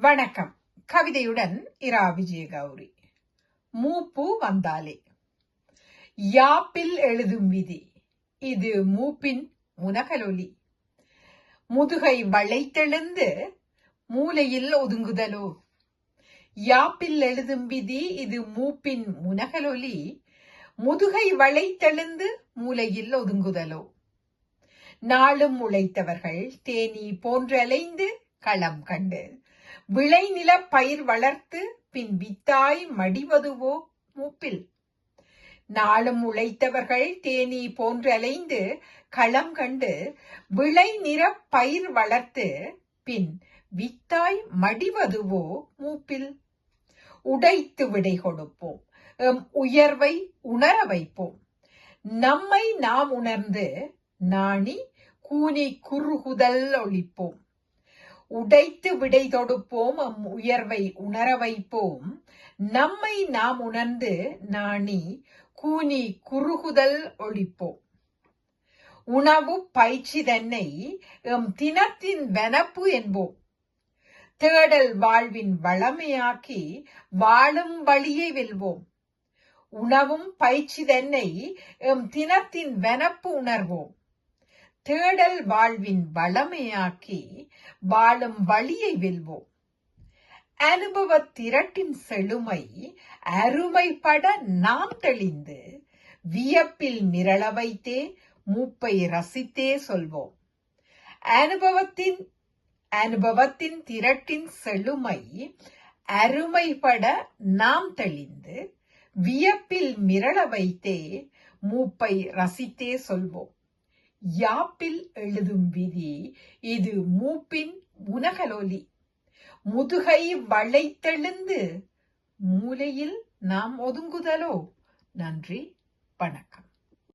வணக்கம். கவிதையுடன் இரா விஜயகௌரி. மூப்பு வந்தாலே. யாப்பில் எழுதும் விதி. இது மூப்பின் முனகலொலி முதுகை வளைத்தெழுந்து மூலையில் ஒதுங்குதலோ. யாப்பில் எழுதும் விதி. இது மூப்பின் முனகலொலி முதுகை வளைத்தெழுந்து மூலையில் ஒதுங்குதலோ. நாளும் உழைத்தவர்கள் தேனி போன்றலைந்து களம் கண்டு விளைநில பயிர் வளர்த்து பின் வித்தாய் மடிவதுவோ மூப்பில். நாளும் உழைத்தவர்கள் தேனி போன்றலைந்து களம் கண்டு விளை நிற பயிர் வளர்த்து பின் வித்தாய் மடிவதுவோ மூப்பில். உடைத்து விடை கொடுப்போம். எம் உயர்வை உணர வைப்போம். நம்மை நாம் உணர்ந்து நாணி கூனி குறுகுதல் ஒழிப்போம். உடைத்து விடை தொடுப்போம் அம் உயர்வை உணர வைப்போம். நம்மை நாம் உணர்ந்து நாணி கூனி குறுகுதல் ஒழிப்போம். உணவு பயிற்சி தன்னை எம் தினத்தின் வெனப்பு என்போம். தேடல் வாழ்வின் வளமையாக்கி வாழும் வழியை வெல்வோம். உணவும் பயிற்சி தன்னை எம் தினத்தின் வெனப்பு உணர்வோம். தேடல் வாழ்வின் வளமையாக்கி வாழும் வழியை வெல்வோம். அனுபவ திரட்டின் செழுமை அருமைப்பட நாம் தெளிந்து வியப்பில் மிரள வைத்தே மூப்பை ரசித்தே சொல்வோம். அனுபவத்தின் அனுபவத்தின் திரட்டின் செழுமை அருமைப்பட நாம் தெளிந்து வியப்பில் மிரள வைத்தே மூப்பை ரசித்தே சொல்வோம். யாப்பில் எழுதும் விதி இது மூப்பின் உனகலொலி. முதுகை வளைத்தெழுந்து மூலையில் நாம் ஒதுங்குதலோ? நன்றி வணக்கம்.